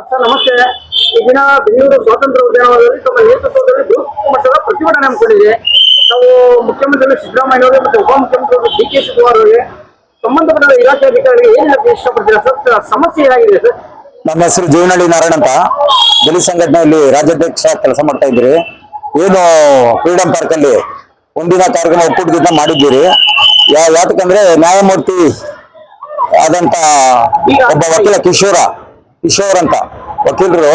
Sir ನಮಸ್ತೆ. ಈ ದಿನ ಬೆಂಗಳೂರು ಸ್ವಾತಂತ್ರ್ಯ ಉದ್ಯಾನವನದಲ್ಲಿ ತಮ್ಮ ನೇತೃತ್ವದಲ್ಲಿ ಬೃಹತ್ ಮಟ್ಟದ ಪ್ರತಿಭಟನೆ ಹಮ್ಮಿಕೊಂಡಿದೆ. ನಾವು ಮುಖ್ಯಮಂತ್ರಿ ಸಿದ್ದರಾಮಯ್ಯ ಅವರಿಗೆ ಮತ್ತು ಉಪಮುಖ್ಯಮಂತ್ರಿ ಡಿ ಕೆ ಶಿವಕುಮಾರ್ ಅವರಿಗೆ ಸಂಬಂಧಪಟ್ಟ ಇಲಾಖೆ ಅಧಿಕಾರಿಗಳಿಗೆ ಏನ್ ಹೇಳಕ್ಕೆ ಇಷ್ಟಪಡ್ತೀರಾ? ಸರ್ ಸಮಸ್ಯೆ ಏನಾಗಿದೆ ಸರ್? ನಮ್ಮ ಹೆಸರು ಜೀವನಹಳ್ಳಿ ನಾರಾಯಣ ಅಂತ. ಬಲಿ ಸಂಘಟನೆಯಲ್ಲಿ ರಾಜ್ಯಾಧ್ಯಕ್ಷ ಕೆಲಸ ಮಾಡ್ತಾ ಇದ್ದೀರಿ. ಏನು ಫ್ರೀಡಂ ಪಾರ್ಕ್ ಅಲ್ಲಿ ಒಂದಿನ ಕಾರ್ಯಕ್ರಮ ಒಕ್ಕೂಟದಿಂದ ಮಾಡಿದ್ದೀರಿ. ಯಾ ಯಾತಕ್ಕಂದ್ರೆ ನ್ಯಾಯಮೂರ್ತಿ ಆದಂತ ಒಬ್ಬ ವಕೀಲ ಕಿಶೋರ ಕಿಶೋರ್ ಅಂತ. ವಕೀಲರು,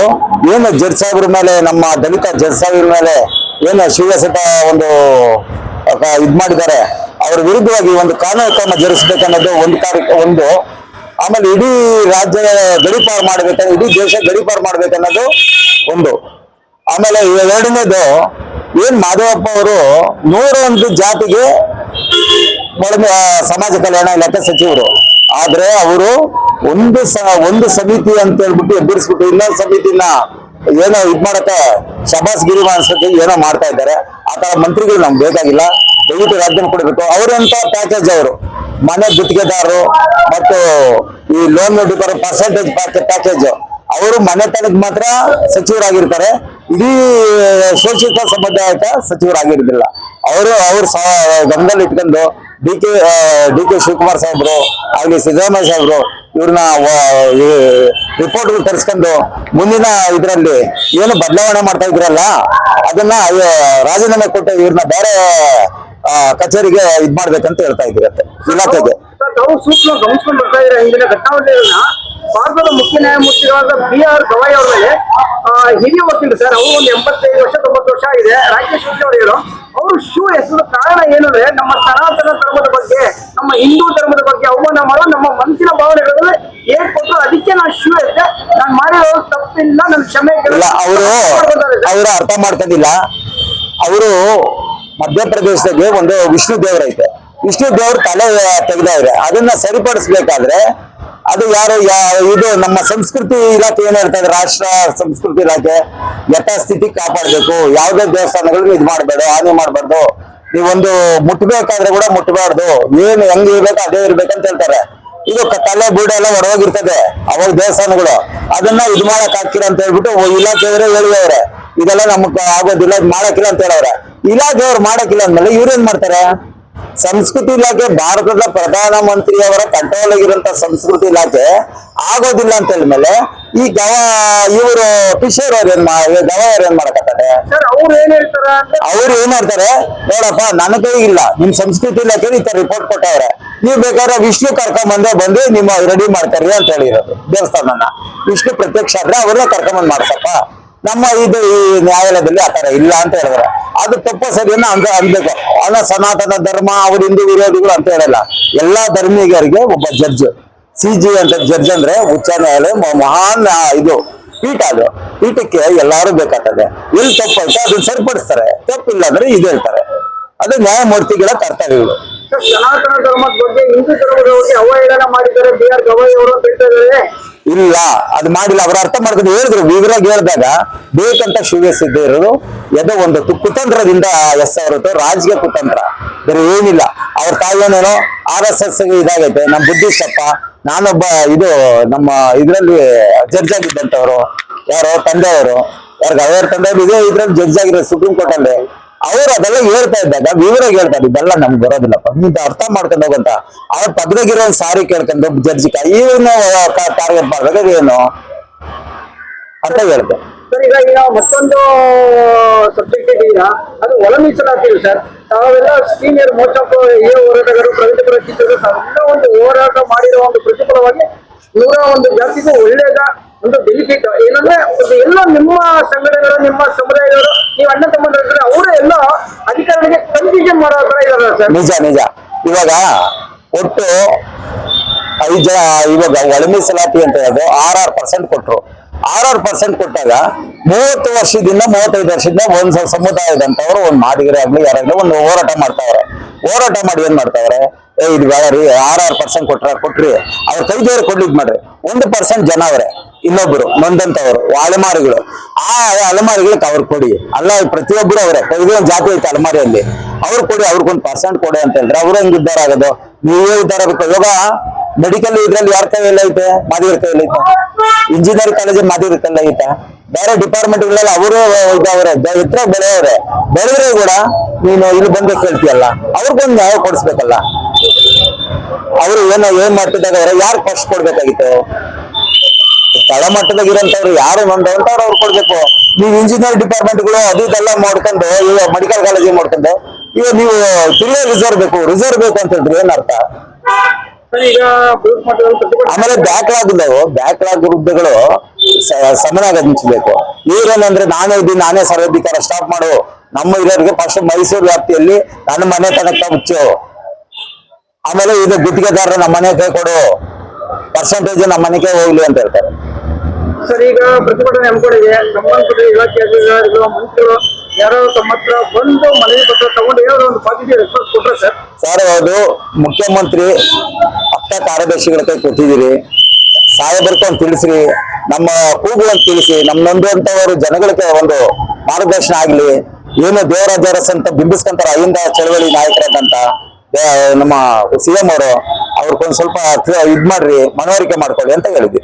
ಏನು ಜಡ್ಜ್ ಸಾಹೇಬ್ರ ಮೇಲೆ, ನಮ್ಮ ದಲಿತ ಜಡ್ಜ್ ಸಾಹೇಬ್ರ ಮೇಲೆ ಏನು ಶಿವಸತ ಒಂದು ಇದು ಮಾಡಿದ್ದಾರೆ. ಅವ್ರ ವಿರುದ್ಧವಾಗಿ ಒಂದು ಕಾನೂನು ಕ್ರಮ ಜರುಗಿಸ್ಬೇಕನ್ನೋದು ಒಂದು ಕಾರ್ಯ, ಒಂದು. ಆಮೇಲೆ ಇಡೀ ರಾಜ್ಯ ಗಡಿಪಾರು ಮಾಡ್ಬೇಕ, ಇಡೀ ದೇಶ ಗಡಿಪಾರು ಮಾಡ್ಬೇಕನ್ನೋದು ಒಂದು. ಆಮೇಲೆ ಎರಡನೇದು, ಏನ್ ಮಾಧವಪ್ಪ ಅವರು ನೂರೊಂದು ಜಾತಿಗೆ ಒಳಗ ಸಮಾಜ ಕಲ್ಯಾಣ ಇಲಾಖೆ ಸಚಿವರು. ಆದ್ರೆ ಅವರು ಒಂದು ಸ, ಒಂದು ಸಮಿತಿ ಅಂತ ಹೇಳ್ಬಿಟ್ಟು ಎಬ್ಬರಿಸ್ಬಿಟ್ಟು ಇನ್ನೊಂದು ಸಮಿತಿನ ಏನೋ ಇದ್ ಶಬಾಸ್ ಶಬಾಸ್ಗಿರಿ ಮಾಡಿಸ್ಕೊಂಡು ಏನೋ ಮಾಡ್ತಾ ಇದ್ದಾರೆ. ಆ ತರ ಮಂತ್ರಿಗಳು ನಮ್ಗೆ ಬೇಕಾಗಿಲ್ಲ. ದಯವಿಟ್ಟು ರಾಜ್ಯನ ಕೊಡಬೇಕು. ಅವರಂತ ಪ್ಯಾಕೇಜ್ ಅವರು. ಮನೆ ಗುತ್ತಿಗೆದಾರರು ಮತ್ತು ಈ ಲೋನ್ ಡಿಪರ್ ಪರ್ಸೆಂಟೇಜ್ ಪ್ಯಾಕೇಜ್ ಅವರು ಮನೆತನಕ್ಕೆ ಮಾತ್ರ ಸಚಿವರಾಗಿರ್ತಾರೆ. ಇಡೀ ಶೋಷಿತ ಸಮುದಾಯಕ್ಕೆ ಸಚಿವರಾಗಿರೋದಿಲ್ಲ. ಅವರು, ಅವ್ರ ಗಮನದಲ್ಲಿ ಇಟ್ಕೊಂಡು D K D K Shivakumar ಸಾಹೇಬ್ರು ಆಗ್ಲಿ ಸಿದ್ದರಾಮಯ್ಯ ಸಾಹೇಬ್ರು ಇವ್ರನ್ನ ರಿಪೋರ್ಟ್ ತರಿಸ್ಕೊಂಡು ಮುಂದಿನ ಇದರಲ್ಲಿ ಏನು ಬದಲಾವಣೆ ಮಾಡ್ತಾ ಇದ್ರಲ್ಲ, ಅದನ್ನ ರಾಜೀನಾಮೆ ಕೊಟ್ಟು ಇವ್ರನ್ನ ಬೇರೆ ಕಚೇರಿಗೆ ಇದ್ ಮಾಡ್ಬೇಕಂತ ಹೇಳ್ತಾ ಇದ್ರಂತೆ ಇಲಾಖೆಗೆ. ಭಾರತದ ಮುಖ್ಯ ನ್ಯಾಯಮೂರ್ತಿಗಳಾದ ಬಿ ಆರ್ ಗವಾಯಿ ಅವರ ಮೇಲೆ ಹಿರಿಯ ವಕೀಲರು ಸರ್, ಅವರು ಒಂದು ಎಂಬತ್ತೈದು ವರ್ಷ, ತೊಂಬತ್ತು ವರ್ಷ ಆಗಿದೆ. ರಾಕೇಶ್ ಅವರು ಅವರು ಶೂ ಹೆಸರು ಕಾರಣ ಏನಂದ್ರೆ ನಮ್ಮ ಸನಾತನ ಧರ್ಮದ ಬಗ್ಗೆ ನಮ್ಮ ಹಿಂದೂ ಧರ್ಮದ ಬಗ್ಗೆ ಅವಮಾನ ಮಾಡೋ ನಮ್ಮ ಮನಸ್ಸಿನ ಭಾವನೆಗಳಲ್ಲಿ ಏನ್ ಕೊಟ್ಟರು ಅದಕ್ಕೆ ನಾನು ಶೂ ಎತ್ತೆ ನಾನು ಮಾಡಿರೋ ತಪ್ಪಿಲ್ಲ ನನ್ನ ಕ್ಷಮೆ. ಅವರು. ಅವರು ಅರ್ಥ ಮಾಡ್ಕೊಂಡಿಲ್ಲ ಅವರು ಮಧ್ಯಪ್ರದೇಶದಾಗೆ ಒಂದು ವಿಷ್ಣು ದೇವರೈತೆ ವಿಷ್ಣು ದೇವ್ರ ತಲೆ ತೆಗೆದವ್ರೆ ಅದನ್ನ ಸರಿಪಡಿಸ್ಬೇಕಾದ್ರೆ ಅದು ಯಾರು ಇದು ನಮ್ಮ ಸಂಸ್ಕೃತಿ ಇಲಾಖೆ ಏನ್ ಹೇಳ್ತಾರೆ ರಾಷ್ಟ್ರ ಸಂಸ್ಕೃತಿ ಇಲಾಖೆ ಯಥಾಸ್ಥಿತಿ ಕಾಪಾಡಬೇಕು. ಯಾವುದೇ ದೇವಸ್ಥಾನಗಳಿಗೆ ಇದು ಮಾಡಬೇಡ, ಹಾನಿ ಮಾಡಬಾರ್ದು. ನೀವೊಂದು ಮುಟ್ಬೇಕಾದ್ರೆ ಕೂಡ ಮುಟ್ಬಾರ್ದು. ಏನು ಹೆಂಗ್ ಇರ್ಬೇಕು ಅದೇ ಇರ್ಬೇಕಂತ ಹೇಳ್ತಾರೆ. ಇದು ತಲೆ ಬೀಡ ಎಲ್ಲ ಹೊರಗೋಗಿರ್ತದೆ ಅವಾಗ ದೇವಸ್ಥಾನಗಳು. ಅದನ್ನ ಇದು ಮಾಡಕ್ ಹಾಕಿರ ಅಂತ ಹೇಳ್ಬಿಟ್ಟು ಇಲಾಖೆಯವರೇ ಹೇಳಿದವ್ರೆ ಇದೆಲ್ಲ ನಮಗ್ ಆಗೋದಿಲ್ಲ ಮಾಡಕ್ಕಿಲ್ಲ ಅಂತ ಹೇಳವ್ರೆ. ಇಲಾಖೆಯವ್ರು ಮಾಡಕ್ಕಿಲ್ಲ ಅಂದ್ಮೇಲೆ ಇವ್ರೇನ್ ಮಾಡ್ತಾರೆ? ಸಂಸ್ಕೃತಿ ಇಲಾಖೆ ಭಾರತದ ಪ್ರಧಾನ ಮಂತ್ರಿಯವರ ಕಂಟ್ರೋಲ್ ಆಗಿರುವಂತ ಸಂಸ್ಕೃತಿ ಇಲಾಖೆ ಆಗೋದಿಲ್ಲ ಅಂತ ಹೇಳಿದ್ಮೇಲೆ ಈ ಗವ ಇವರು ಕಿಶೋರ್ ಅವ್ರ ಏನ್ ಗವ ಅವ್ರ ಏನ್ ಮಾಡಕತ್ತಾರೆ? ಸರ್ ಅವ್ರು ಏನ್ ಹೇಳ್ತಾರ ಅಂದ್ರೆ ಅವ್ರು ಏನ್ ಮಾಡ್ತಾರೆ? ನೋಡಪ್ಪ ನನ್ನ ಇಲ್ಲ. ನಿಮ್ ಸಂಸ್ಕೃತಿ ಇಲಾಖೆ ಈ ತರ ರಿಪೋರ್ಟ್ ಕೊಟ್ಟವ್ರೆ. ನೀವ್ ಬೇಕಾದ್ರೆ ವಿಷ್ಣು ಕರ್ಕೊಂಡ್ ಬಂದೆ ಬಂದು ನಿಮ್ಮ ರೆಡಿ ಮಾಡ್ತಾರೆ ಅಂತ ಹೇಳಿರೋದು ದೇವಸ್ಥಾನನ. ವಿಷ್ಣು ಪ್ರತ್ಯಕ್ಷ ಆದ್ರೆ ಅವ್ರನ್ನ ಕರ್ಕೊಂಬಂದ್ ಮಾಡ್ಸಪ್ಪ. ನಮ್ಮ ಇದು ಈ ನ್ಯಾಯಾಲಯದಲ್ಲಿ ಆ ತರ ಇಲ್ಲ ಅಂತ ಹೇಳಿದ್ರೆ. ಅದು ತಪ್ಪ ಸರಿಯನ್ನ ಅಂತ ಅನ್ಬೇಕು ಅವನ ಸನಾತನ ಧರ್ಮ, ಅವ್ರ ಹಿಂದೂ ವಿರೋಧಿಗಳು ಅಂತ ಹೇಳಲ್ಲ. ಎಲ್ಲಾ ಧರ್ಮಿಗರಿಗೆ ಒಬ್ಬ ಜಡ್ಜ್ ಸಿ ಜಿ ಅಂತ ಜಡ್ಜ್ ಅಂದ್ರೆ ಉಚ್ಚ ನ್ಯಾಯಾಲಯ ಮಹಾನ್ ಇದು ಪೀಠ ಅದು. ಪೀಠಕ್ಕೆ ಎಲ್ಲಾರು ಬೇಕಾಗ್ತದೆ. ಎಲ್ಲಿ ತಪ್ಪೈತೆ ಅದನ್ನ ಸರಿಪಡಿಸ್ತಾರೆ. ತಪ್ಪಿಲ್ಲ ಅಂದ್ರೆ ಇದು ಹೇಳ್ತಾರೆ. ಅದು ನ್ಯಾಯಮೂರ್ತಿಗಳ ಕರ್ತವ್ಯಗಳು. ಸನಾತನ ಧರ್ಮದ ಬಗ್ಗೆ, ಹಿಂದೂ ಧರ್ಮದ ಬಗ್ಗೆ ಅವಹೇಳನ ಮಾಡಿದ್ದಾರೆ ಬಿ ಆರ್ ಗವಾಯಿ ಅವರು ಅಂತ ಹೇಳ್ತಾ ಇಲ್ಲ, ಅದು ಮಾಡಿಲ್ಲ. ಅವ್ರು ಅರ್ಥ ಮಾಡ್ಕೊಂಡು ಹೇಳಿದ್ರು. ವಿವರಾಗಿ ಹೇಳಿದಾಗ ಬೇಕಂತ ಶಿವಸಿದ್ಧ ಇರೋದು. ಯಾವುದೋ ಒಂದು ಕುತಂತ್ರದಿಂದ ಎಸ್ ಅವರದ್ದು ರಾಜಕೀಯ ಕುತಂತ್ರ. ಬೇರೆ ಏನಿಲ್ಲ. ಅವ್ರ ತಾಯಿಯೇನೇನೋ ಆರ್ ಎಸ್ ಎಸ್ ಇದಾಗೈತೆ. ನಮ್ಮ ಬುದ್ಧಿಷ್ಟಪ್ಪ ನಾನೊಬ್ಬ ಇದು ನಮ್ಮ ಇದ್ರಲ್ಲಿ ಜಡ್ಜ್ ಆಗಿದ್ದಂತವ್ರು ಯಾರೋ ತಂದೆಯವರು. ಯಾರು ಅವ್ರ ತಂದೆಯವರು ಇದೇ ಇದ್ರಲ್ಲಿ ಜಡ್ಜ್ ಆಗಿರೋ ಸುಪ್ರೀಂ ಕೋರ್ಟ್ ಅಲ್ಲಿ ಅವ್ರು ಅದೆಲ್ಲ ಹೇಳ್ತಾ ಇದ್ದಾಗ ವಿವರ ಹೇಳ್ತಾರೆ, ಇದೆಲ್ಲ ನಮ್ಗೆ ಬರೋದಿಲ್ಲಪ್ಪ. ನೀವು ಅರ್ಥ ಮಾಡ್ಕೊಂಡು ಹೋಗಂತ. ಅವ್ರ ಪಕ್ಕದಾಗಿರೋ ಒಂದು ಸಾರಿ ಕೇಳ್ಕೊಂಡು ಜಡ್ಜಿ ಇವನು ಟಾರ್ಗೆಟ್ ಮಾಡ್ಬೇಕಾದ್ರೆ ಏನು? ಅಂತ ಹೇಳ್ದೆ. ಸರ್, ಈಗ ಈಗ ಮತ್ತೊಂದು ಸಬ್ಜೆಕ್ಟ್ ಇದೆಯಾ ಅದು ಒಳ ಮೀಸಲಾತಿ ಸರ್. ತಾವೆಲ್ಲ ಸೀನಿಯರ್ ಮೋಸ್ಟ್ ಆಫ್ ಎ ಹೋರಾಟಗಾರರು ಪ್ರಗತಿಪರ ಚಿತ್ರಗಳು ತಾವೆಲ್ಲ ಒಂದು ಹೋರಾಟ ಮಾಡಿರೋ ಒಂದು ಪ್ರತಿಫಲವಾಗಿ ನೂರ ಒಂದು ಜಾತಿಗೂ ಒಳ್ಳೇದ ಒಂದು ಬೆನಿಫಿಟ್ ಏನಂದ್ರೆ ಎಲ್ಲ ನಿಮ್ಮ ಸಂಘಟನೆಗಳು ನಿಮ್ಮ ಸಮುದಾಯದವರು, ನೀವು ಅಣ್ಣ ತಮ್ಮಂದ್ರೆ ಅವರು ಎಲ್ಲ ಅಧಿಕಾರಿಗಳಿಗೆ ಕನ್ಫ್ಯೂಷನ್ ಮಾಡೋ ತರ ಇದಾರೆ ಸರ್. ನಿಜ ನಿಜ. ಇವಾಗ ಒಟ್ಟು ಐದು ಜನ, ಇವಾಗ ಒಳ ಮೀಸಲಾತಿ ಅಂತ ಹೇಳೋದು ಆರ್ ಆರ್ ಪರ್ಸೆಂಟ್ ಕೊಟ್ರು. ಆರ್ ಆರ್ ಪರ್ಸೆಂಟ್ ಕೊಟ್ಟಾಗ ಮೂವತ್ತು ವರ್ಷದಿಂದ, ಮೂವತ್ತೈದು ವರ್ಷದಿಂದ ಒಂದ್ ಸಮುದಾಯದಂತವ್ರು ಒಂದ್ ಮಾಡಿದ್ರೆ ಆಗ್ಲಿ, ಯಾರಾಗ್ಲಿ ಒಂದು ಹೋರಾಟ ಮಾಡ್ತಾವ್ರೆ. ಹೋರಾಟ ಮಾಡಿ ಏನ್ ಮಾಡ್ತಾವ್ರೆ? ಏ, ಇದು ಬೇಡ ರೀ ಆರ್ ಆರ್ ಪರ್ಸೆಂಟ್ ಕೊಟ್ರ ಕೊಟ್ರಿ. ಅವ್ರ ಕೈದೇವ್ರು ಕೊಡ್ಲಿದ್ ಮಾಡ್ರಿ. ಒಂದು ಪರ್ಸೆಂಟ್ ಜನ ಅವ್ರೆ. ಇನ್ನೊಬ್ರು ಮಂದಂತವರು ಅಲೆಮಾರಿಗಳು ಆ ಅಲೆಮಾರಿಗಳಿಗೆ ಅವ್ರು ಕೊಡಿ. ಅಲ್ಲ ಪ್ರತಿಯೊಬ್ಬರು ಅವರೇ. ಒಂದ್ ಜಾತಿ ಐತೆ ಅಲೆಮಾರಿಯಲ್ಲಿ. ಅವ್ರು ಕೊಡಿ ಅವ್ರಿಗೊಂದು ಪರ್ಸೆಂಟ್ ಕೊಡಿ ಅಂತ ಹೇಳಿದ್ರೆ ಅವ್ರು ಹೆಂಗ್ ಉದ್ಧಾರ ಆಗೋದು? ನೀವೇ ಉದ್ದಾರ ಬೇಕು ಇವಾಗ ಮೆಡಿಕಲ್ ಇದ್ರಲ್ಲಿ ಯಾರ ಕೈಯಲ್ಲಿ ಐತೆ? ಮಾದಿಗರ ಕೈಯಲ್ಲಿ ಐತೆ. ಇಂಜಿನಿಯರಿಂಗ್ ಕಾಲೇಜ್ ಮಾದಿಗರ ಕೈಯಲ್ಲಿ ಐತೆ. ಬೇರೆ ಡಿಪಾರ್ಟ್ಮೆಂಟ್ಗಳಲ್ಲಿ ಅವರು ಇದಾವ್ರೆ ಎತ್ತರ ಬೆಳೆಯವ್ರೆ. ಬೆಳೆದ್ರೆ ಕೂಡ ನೀನು ಇಲ್ಲಿ ಬಂದು ಕೇಳ್ತೀಯಲ್ಲ. ಅವ್ರಿಗೊಂದು ನ್ಯಾಯ ಕೊಡಿಸ್ಬೇಕಲ್ಲ. ಅವರು ಏನೋ ಏನ್ ಮಾಡ್ತಿದ್ದಾರೆ ಯಾರು ಫಸ್ಟ್ ಕೊಡ್ಬೇಕಾಗಿತ್ತು? ತಳಮಟ್ಟದಾಗ ಇರೋಂಥವ್ರು ಯಾರು ನೊಂದವಂತವ್ರು ಅವ್ರು ಕೊಡ್ಬೇಕು. ನೀವು ಇಂಜಿನಿಯರ್ ಡಿಪಾರ್ಟ್ಮೆಂಟ್ಗಳು ಅದು ಇದೆಲ್ಲ ಮಾಡ್ಕೊಂಡು ಈಗ ಮೆಡಿಕಲ್ ಕಾಲೇಜ್ ಮಾಡ್ಕೊಂಡು ಈಗ ನೀವು ತಿರುಗಾ ರಿಸರ್ವ್ ಬೇಕು ರಿಸರ್ವ್ ಬೇಕು ಅಂತ ಹೇಳಿದ್ರೆ ಏನರ್ಥ ಆಮೇಲೆ ಬ್ಯಾಕ್ಲಾಗ್ ಇದ್ದಾವೆ ಬ್ಯಾಕ್ಲಾಗ್ ಹುದ್ದೆಗಳು ಸಮನಾಗಿ ಹಂಚಬೇಕು ಅಂದ್ರೆ ನಾನೇ ಇದ್ದೀನಿ ನಾನೇ ಸರ್ವಾಧಿಕಾರ ಸ್ಟಾಪ್ ಮಾಡು. ನಮ್ಮ ಇರೋರಿಗೆ ಫಸ್ಟ್ ಮೈಸೂರು ವ್ಯಾಪ್ತಿಯಲ್ಲಿ ನನ್ನ ಮನೆ ತನಕ ಮುಚ್ಚು. ಆಮೇಲೆ ಇದು ಗುತ್ತಿಗೆದಾರರ ನಮ್ಮ ಮನೆ ಕೈ ಕೊಡು. ಪರ್ಸೆಂಟೇಜ್ ನಮ್ಮ ಮನೆಗೆ ಹೋಗ್ಲಿ ಅಂತ ಹೇಳ್ತಾರೆ. ಸರ್, ಈಗ ಪ್ರತಿಭಟನೆ ಹಮ್ಮಿಕೊಂಡಿದೆ. ಸಂಬಂಧಪಟ್ಟ ಇಲಾಖೆ ಅಧಿಕಾರಿಗಳು ಮಂತ್ರಿಗಳು ಯಾರೋ ತಮ್ಮ ಹತ್ರ ಬಂದು ಮನವಿ ಪತ್ರ ತಗೊಂಡು ಏನಾದ್ರು ಒಂದು ಪಾಸಿಟಿವ್ ರೆಸ್ಪಾನ್ಸ್ ಕೊಟ್ರೆ ಸರ್? ಸರ್, ಅದು ಮುಖ್ಯಮಂತ್ರಿ ಅಪ್ಪ ಕಾರ್ಯದರ್ಶಿಗಳ ಕೈ ಕೊಟ್ಟಿದ್ದೀರಿ. ಸಾಹೇಬರಿಗೆ ಒಂದು ತಿಳಿಸ್ರಿ. ನಮ್ಮ ಕೂಗು ಅಂತ ತಿಳಿಸಿ ನಮ್ಮ ನೊಂದುವಂತವರು ಜನಗಳಿಗೆ ಒಂದು ಮಾರ್ಗದರ್ಶನ ಆಗ್ಲಿ. ಏನು ದೇವರ ಅರಸ್ ಅಂತ ಬಿಂಬಿಸ್ಕೊಂತಾರ ಅಹಿಂದ ಚಳವಳಿ ನಾಯಕರಾದಂತ ನಮ್ಮ ಸಿ ಎಂ ಅವರು, ಅವ್ರಿಗೊಂದು ಸ್ವಲ್ಪ ಇದ್ ಮಾಡ್ರಿ, ಮನವರಿಕೆ ಮಾಡ್ಕೊಳ್ಳಿ ಅಂತ ಹೇಳಿದ್ವಿ.